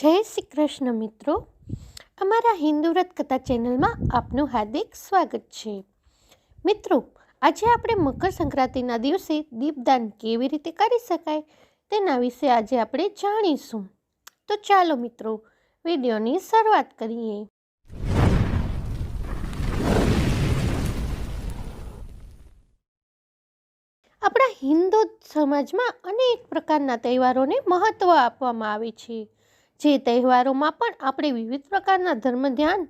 જય શ્રી કૃષ્ણ મિત્રો. અમારા હિન્દુ વ્રત કથા ચેનલમાં આપનું હાર્દિક સ્વાગત છે. મિત્રો, આજે આપણે મકર સંક્રાંતિના દિવસે દીપદાન કેવી રીતે કરી શકાય તેના વિશે આજે આપણે જાણીશું. તો ચાલો મિત્રો, વિડીયોની શરૂઆત કરીએ. આપણા હિન્દુ સમાજમાં અનેક પ્રકારના તહેવારોને મહત્ત્વ આપવામાં આવે છે. જે તહેવારોમાં પણ આપણે વિવિધ પ્રકારના ધર્મ ધ્યાન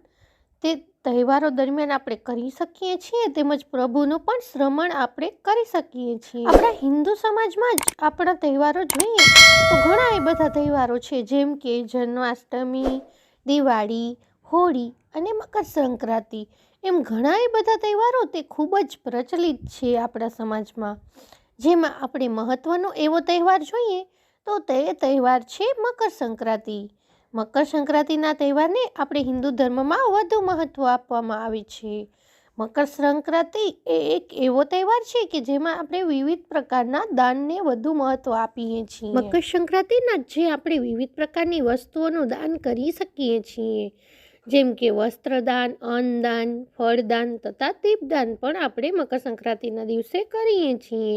તે તહેવારો દરમિયાન આપણે કરી શકીએ છીએ તેમજ પ્રભુનું પણ શ્રમણ આપણે કરી શકીએ છીએ. આપણા હિન્દુ સમાજમાં જ આપણા તહેવારો જોઈએ તો ઘણા એ બધા તહેવારો છે જેમ કે જન્માષ્ટમી, દિવાળી, હોળી અને મકર સંક્રાંતિ. એમ ઘણા એ બધા તહેવારો તે ખૂબ જ પ્રચલિત છે આપણા સમાજમાં. જેમાં આપણે મહત્ત્વનો એવો તહેવાર જોઈએ તો તે તહેવાર છે મકર સંક્રાંતિ. મકર સંક્રાંતિના તહેવારને આપણે હિન્દુ ધર્મમાં વધુ મહત્ત્વ આપવામાં આવે છે. મકર સંક્રાંતિ એ એક એવો તહેવાર છે કે જેમાં આપણે વિવિધ પ્રકારના દાનને વધુ મહત્ત્વ આપીએ છીએ. મકર સંક્રાંતિના જે આપણે વિવિધ પ્રકારની વસ્તુઓનું દાન કરી શકીએ છીએ, જેમ કે વસ્ત્રદાન, અન્નદાન, ફળદાન તથા દીપદાન પણ આપણે મકર સંક્રાંતિના દિવસે કરીએ છીએ.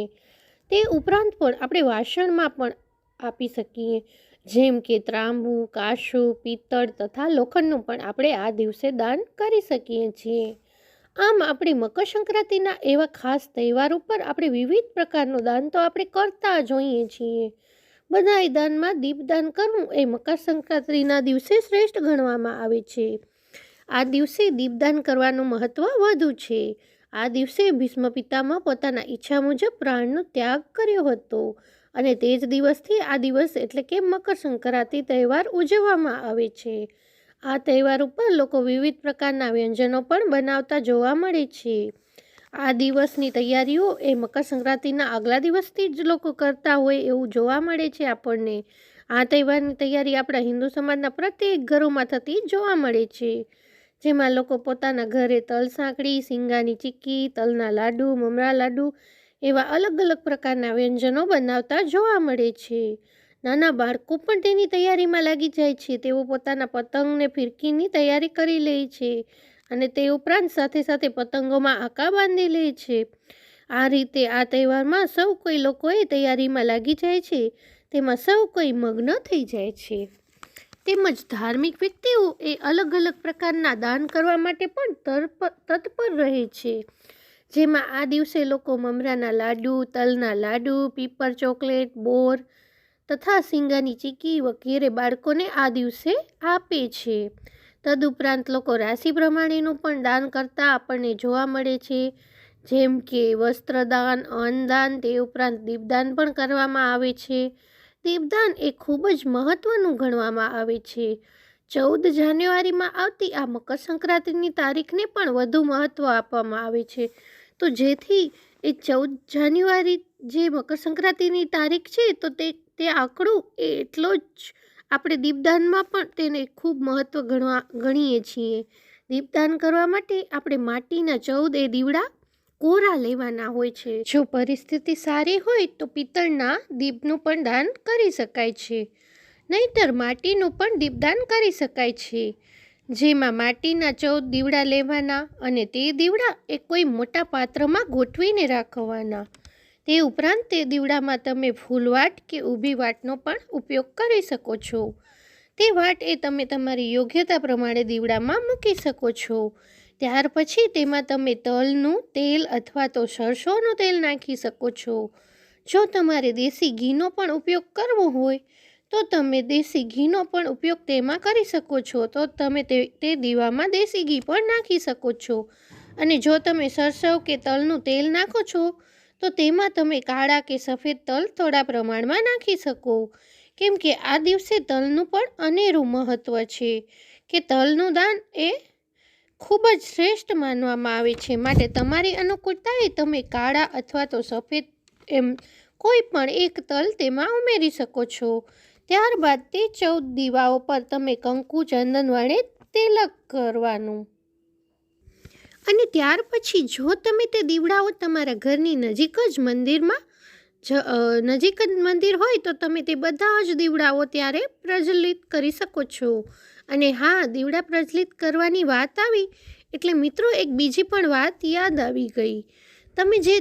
તે ઉપરાંત પણ આપણે વાસણમાં પણ આપી શકીએ. જેમ કે ત્રાંબુ કાશું પિત્તળ તથા લોખંડનું પણ આપણે આ દિવસે દાન કરી શકીએ છીએ. આમ આપણે મકર સંક્રાંતિના એવા ખાસ તહેવાર ઉપર આપણે વિવિધ પ્રકારનું દાન તો આપણે કરતા જોઈએ છીએ. બધાય દાનમાં દીપદાન કરવું એ મકર સંક્રાંતિના દિવસે શ્રેષ્ઠ ગણવામાં આવે છે. આ દિવસે દીપદાન કરવાનું મહત્ત્વ વધુ છે. આ દિવસે ભીષ્મ પિતામાં પોતાના ઈચ્છા મુજબ પ્રાણનો ત્યાગ કર્યો હતો. અને તે જ દિવસથી આ દિવસ એટલે કે મકર સંક્રાંતિ તહેવાર ઉજવવામાં આવે છે. આ તહેવાર ઉપર લોકો વિવિધ પ્રકારના વ્યંજનો પણ બનાવતા જોવા મળે છે. આ દિવસની તૈયારીઓ એ મકર સંક્રાંતિના આગલા દિવસથી જ લોકો કરતા હોય એવું જોવા મળે છે આપણને. આ તહેવારની તૈયારી આપણા હિન્દુ સમાજના પ્રત્યેક ઘરોમાં થતી જોવા મળે છે. જેમાં લોકો પોતાના ઘરે તલ સાંકળી સિંગાની ચીક્કી, તલના લાડુ, મમરા લાડુ એવા અલગ અલગ પ્રકારના વ્યંજનો બનાવતા જોવા મળે છે. નાના બાળકો પણ તેની તૈયારીમાં લાગી જાય છે. તેઓ પોતાના પતંગને ફિરકીની તૈયારી કરી લે છે અને તે ઉપરાંત સાથે સાથે પતંગોમાં આકા બાંધી લે છે. આ રીતે આ તહેવારમાં સૌ કોઈ લોકોએ તૈયારીમાં લાગી જાય છે. તેમાં સૌ કોઈ મગ્ન થઈ જાય છે. તેમજ ધાર્મિક વ્યક્તિઓ એ અલગ અલગ પ્રકારના દાન કરવા માટે પણ તત્પર રહે છે. જેમાં આ દિવસે લોકો મમરાના લાડુ, તલના લાડુ, પીપર ચોકલેટ, બોર તથા સિંગાની ચીકી વગેરે બાળકોને આ દિવસે આપે છે. તદુપરાંત લોકો રાશિ પ્રમાણેનું પણ દાન કરતા આપણને જોવા મળે છે. જેમ કે વસ્ત્રદાન, અન્નદાન, તે ઉપરાંત દીપદાન પણ કરવામાં આવે છે. દીપદાન એ ખૂબ જ મહત્ત્વનું ગણવામાં આવે છે. ચૌદ જાન્યુઆરીમાં આવતી આ મકર સંક્રાંતિની તારીખને પણ વધુ મહત્ત્વ આપવામાં આવે છે. તો જેથી એ ચૌદ જાન્યુઆરી જે મકર સંક્રાંતિની તારીખ છે, તો તે તે આંકડું એ એટલો જ આપણે દીપદાનમાં પણ તેને ખૂબ મહત્ત્વ ગણવા, ગણીએ છીએ. દીપદાન કરવા માટે આપણે માટીના ચૌદ એ દીવડા કોરા લેવાના હોય છે. જો પરિસ્થિતિ સારી હોય, તો પિત્તળના દીપનું પણ દાન કરી શકાય છે. નહીતર માટીનું પણ દીપદાન કરી શકાય છે. જેમાં માટીના ચૌદ દીવડા લેવાના અને તે દીવડા એ કોઈ મોટા પાત્રમાં ગોઠવીને રાખવાના. તે ઉપરાંત તે દીવડામાં તમે ફૂલવાટ કે ઊભી વાટનો પણ ઉપયોગ કરી શકો છો. તે વાટ એ તમે તમારી યોગ્યતા પ્રમાણે દીવડામાં મૂકી શકો છો. ત્યાર પછી તેમાં તમે તલનું તેલ અથવા તો સરસોનું તેલ નાખી શકો છો. જો તમારે દેશી ઘીનો પણ ઉપયોગ કરવો હોય તો તમે દેશી ઘીનો પણ ઉપયોગ તેમાં કરી શકો છો. તો તમે તે તે દીવામાં દેશી ઘી પણ નાખી શકો છો. અને જો તમે સરસવ કે તલનું તેલ નાખો છો, તો તેમાં તમે કાળા કે સફેદ તલ થોડા પ્રમાણમાં નાખી શકો. કેમ કે આ દિવસે તલનું પણ અનેરું મહત્ત્વ છે કે તલનું દાન એ ખૂબ જ શ્રેષ્ઠ માનવામાં આવે છે. માટે તમારી અનુકૂળતાએ તમે કાળા અથવા તો સફેદ એમ કોઈ પણ એક તલ તેમાં ઉમેરી શકો છો. ત્યારબાદ તે ચૌદ દીવાઓ પર તમે કંકુ ચંદન વડે તિલક કરવાનું. અને ત્યાર પછી જો તમે તે દીવડાઓ તમારા ઘરની નજીક જ મંદિરમાં જ નજીક જ મંદિર હોય તો તમે તે બધા જ દીવડાઓ ત્યારે પ્રજ્વલિત કરી શકો છો. અને હા, દીવડા પ્રજ્વલિત કરવાની વાત આવી, એટલે મિત્રો એક બીજી પણ વાત યાદ આવી ગઈ. તમે જે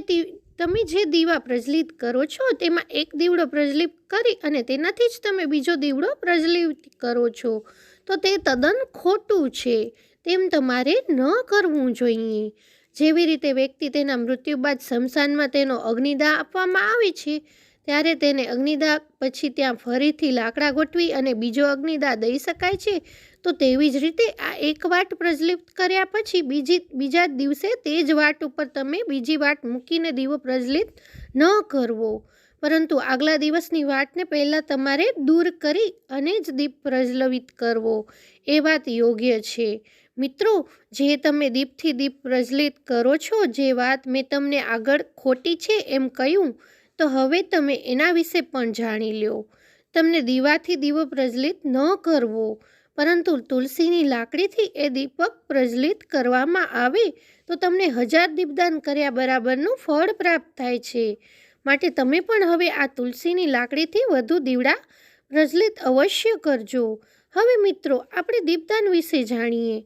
તમે જે દીવા પ્રજ્વલિત કરો છો, તેમાં એક દીવડો પ્રજ્વલિત કરી અને તેનાથી જ તમે બીજો દીવડો પ્રજ્વલિત કરો છો. તો તે તદ્દન ખોટું છે. તેમ તમારે ન કરવું જોઈએ. જેવી રીતે વ્યક્તિ તેના મૃત્યુ બાદ સ્મશાનમાં તેનો અગ્નિદાહ આપવામાં આવે છે, ત્યારે તેને અગ્નિદાહ પછી ત્યાં ફરીથી લાકડા ગોઠવી અને બીજો અગ્નિદાહ દઈ શકાય છે તો તેવી જ રીતે આ એક વાટ પ્રજ્વલિત કર્યા પછી બીજી, બીજા દિવસે તે જ વાટ ઉપર તમે બીજી વાટ મૂકીને દીવો પ્રજ્વલિત ન કરવો. પરંતુ આગલા દિવસની વાટને પહેલાં તમારે દૂર કરી અને જ દીપ પ્રજ્વલિત કરવો. એ વાત યોગ્ય છે. મિત્રો, જે તમે દીપથી દીપ પ્રજ્વલિત કરો છો, જે વાત મેં તમને આગળ ખોટી છે એમ કહ્યું, તો હવે તમે એના વિશે પણ જાણી લો તમને દીવાથી દીવો પ્રજ્વલિત ન કરવો. પરંતુ તુલસીની લાકડીથી એ દીપક પ્રજ્વલિત કરવામાં આવે તો તમને હજાર દીપદાન કર્યા બરાબરનું ફળ પ્રાપ્ત થાય છે. માટે તમે પણ હવે આ તુલસીની લાકડીથી વધુ દીવડા પ્રજ્વલિત અવશ્ય કરજો. હવે મિત્રો, આપણે દીપદાન વિશે જાણીએ.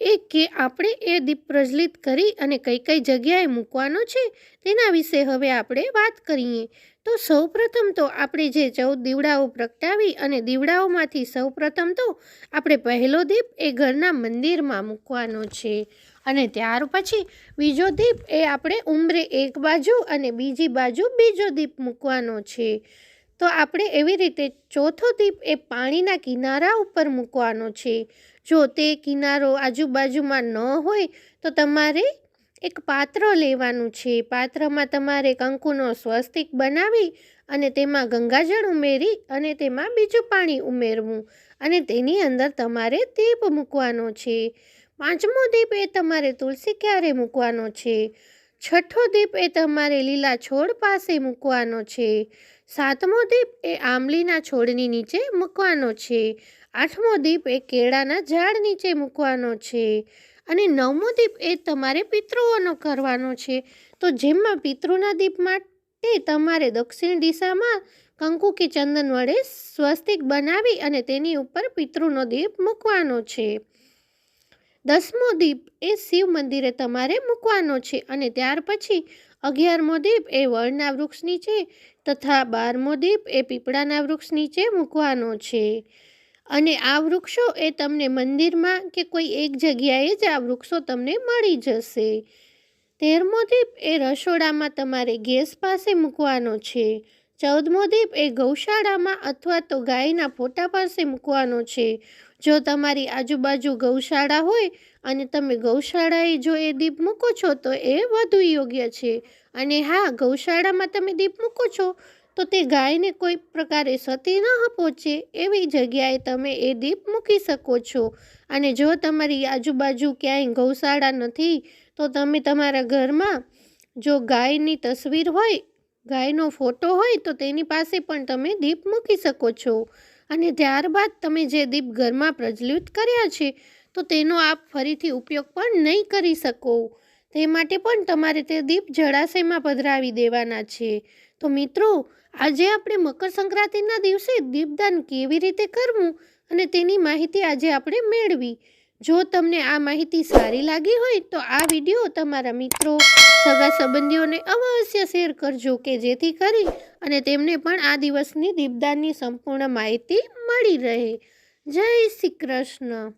એ કે આપણે એ દીપ પ્રજ્વલિત કરી અને કઈ કઈ જગ્યાએ મૂકવાનો છે તેના વિશે હવે આપણે વાત કરીએ. તો સૌપ્રથમ તો આપણે જે ચૌદ દીવડાઓ પ્રગટાવી અને દીવડાઓમાંથી સૌપ્રથમ તો આપણે પહેલો દીપ એ ઘરના મંદિરમાં મૂકવાનો છે. અને ત્યાર પછી બીજો દીપ એ આપણે ઉમરે એક બાજુ અને બીજી બાજુ બીજો દીપ મૂકવાનો છે. તો આપણે એવી રીતે ચોથો દીપ એ પાણીના કિનારા ઉપર મૂકવાનો છે. જો તે કિનારો આજુબાજુમાં ન હોય, તો તમારે એક પાત્ર લેવાનું છે. પાત્રમાં તમારે કંકુનો સ્વસ્તિક બનાવી અને તેમાં ગંગાજળ ઉમેરી અને તેમાં બીજું પાણી ઉમેરવું અને તેની અંદર તમારે દીપ મૂકવાનો છે. પાંચમો દીપ એ તમારે તુલસી ક્યારે મૂકવાનો છે? છઠ્ઠો દીપ એ તમારે લીલા છોડ પાસે મૂકવાનો છે. સાતમો દીપ એ આંબલીના છોડની નીચે મૂકવાનો છે. આઠમો દીપ એ કેળાના ઝાડ નીચે મૂકવાનો છે. અને નવમો દીપ એ તમારે પિતૃઓનો કરવાનો છે. તો જેમાં પિતૃના દીપ માટે તમારે દક્ષિણ દિશામાં કંકુ કે ચંદન વડે સ્વસ્તિક બનાવી અને તેની ઉપર પિતૃનો દીપ મૂકવાનો છે. દસમો દીપ એ શિવ મંદિરે તમારે મૂકવાનો છે અને ત્યાર પછી અગિયારમો દીપ એ વડના વૃક્ષ નીચે તથા બારમો દીપ એ પીપળાના વૃક્ષ નીચે મૂકવાનો છે. અને આ વૃક્ષો એ તમને મંદિરમાં કે કોઈ એક જગ્યાએ જ આ વૃક્ષો તમને મળી જશે. તેરમો દીપ એ રસોડામાં તમારે ગેસ પાસે મૂકવાનો છે. ચૌદમો દીપ એ ગૌશાળામાં અથવા તો ગાયના ફોટા પાસે મૂકવાનો છે. જો તમારી આજુબાજુ ગૌશાળા હોય અને તમે ગૌશાળાએ જો એ દીપ મૂકો છો, તો એ વધુ યોગ્ય છે. અને હા, ગૌશાળામાં તમે દીપ મૂકો છો, તો તે ગાયને કોઈ પ્રકારે સતી ન પહોંચે એવી જગ્યાએ તમે એ દીપ મૂકી શકો છો. અને જો તમારી આજુબાજુ ક્યાંય ગૌશાળા નથી, તો તમે તમારા ઘરમાં જો ગાયની તસવીર હોય ગાયનો ફોટો હોય તો તેની પાસે પણ તમે દીપ મૂકી શકો છો. અને ત્યારબાદ તમે જે દીપ ઘરમાં પ્રજ્વલિત કર્યા છે, તો તેનો આપ ફરીથી ઉપયોગ પણ નહીં કરી શકો. તે માટે પણ તમારે તે દીપ જળાશયમાં પધરાવી દેવાના છે. તો મિત્રો, આજે આપણે મકર સંક્રાંતિના દિવસે દીપદાન કેવી રીતે કરવું અને તેની માહિતી આજે આપણે મેળવી. જો તમને આ માહિતી સારી લાગી હોય તો આ વીડિયો તમારા મિત્રો, સગા સંબંધીઓને અવશ્ય શેર કરજો કે જેથી કરી અને તેમને પણ આ દિવસની દીપદાનની સંપૂર્ણ માહિતી મળી રહે. જય શ્રી કૃષ્ણ.